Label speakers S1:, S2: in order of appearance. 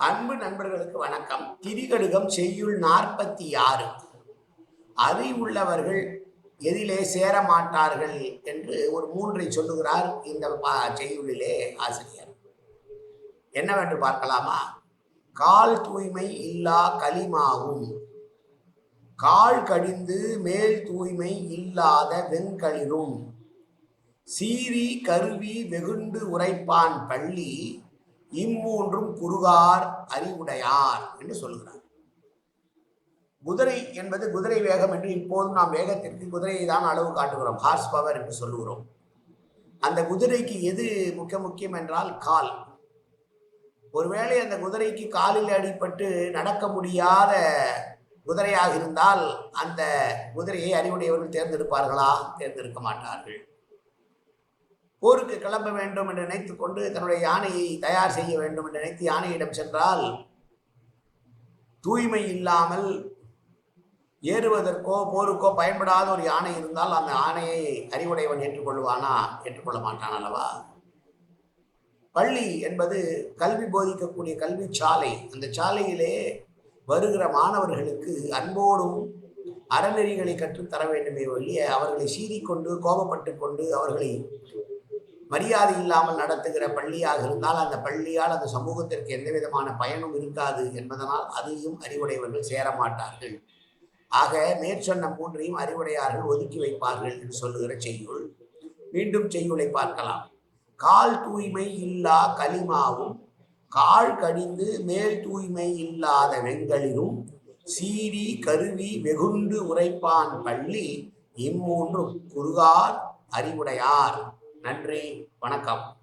S1: அன்பு நண்பர்களுக்கு வணக்கம். திரிகடுகம் செய்யுள் நாற்பத்தி ஆறு அறிவுள்ளவர்கள் எதிலே சேர மாட்டார்கள் என்று ஒரு மூன்றை சொல்லுகிறார் இந்த பா- செய்யுளிலே ஆசிரியர். என்னவென்று பார்க்கலாமா? கால் தூய்மை இல்லா களிமாகும். கால் கடிந்து மேல் தூய்மை இல்லாத வெண்களிரும் சீரி கருவி வெகுண்டு உரைப்பான் பள்ளி இம்மூன்றும் குறுகார் அறிவுடையார் என்று சொல்லுகிறார் குதிரை என்பது குதிரை வேகம் என்று இப்போதும் நாம் வேகத்திற்கு குதிரையை தான் அளவு காட்டுகிறோம். ஹார்ஸ் பவர் என்று சொல்லுகிறோம். அந்த குதிரைக்கு எது முக்கிய முக்கியம் என்றால் கால். ஒருவேளை அந்த குதிரைக்கு காலில் அடிபட்டு நடக்க முடியாத குதிரையாக இருந்தால் அந்த குதிரையை அறிவுடையவர்கள் தேர்ந்தெடுப்பார்களா? தேர்ந்தெடுக்க மாட்டார்கள். போருக்கு கிளம்ப வேண்டும் என்று நினைத்துக் கொண்டு தன்னுடைய யானையை தயார் செய்ய வேண்டும் என்று நினைத்து யானையிடம் சென்றால் தூய்மை இல்லாமல் ஏறுவதற்கோ போருக்கோ பயன்படாத ஒரு யானை இருந்தால் அந்த யானையை அறிவுடையவன் ஏற்றுக்கொள்வானா? ஏற்றுக்கொள்ள மாட்டான் அல்லவா? பள்ளி என்பது கல்வி போதிக்கக்கூடிய கல்வி சாலை. அந்த சாலையிலே வருகிற மாணவர்களுக்கு அன்போடும் அறநெறிகளை கற்றுத்தர வேண்டுமே ஒழிய அவர்களை சீறிக்கொண்டு கோபப்பட்டு கொண்டு அவர்களை மரியாதை இல்லாமல் நடத்துகிற பள்ளியாக இருந்தால் அந்த பள்ளியால் அந்த சமூகத்திற்கு எந்த விதமான பயனும் இருக்காது என்பதனால் அதையும் அறிவுடையவர்கள் சேர மாட்டார்கள். ஆக மேற்சொன்ன மூன்றையும் அறிவுடையார்கள் ஒதுக்கி வைப்பார்கள் என்று சொல்லுகிற செய்யுள். மீண்டும் செய்யுளை பார்க்கலாம். கால் தூய்மை இல்லா களிமாவும் கால் கடிந்து மேல் தூய்மை இல்லாத வெண்களிலும் சீரி கருவி வெகுண்டு உரைப்பான் பள்ளி இம்மூன்றும் குருகார் அறிவுடையார். நன்றி வணக்கம்.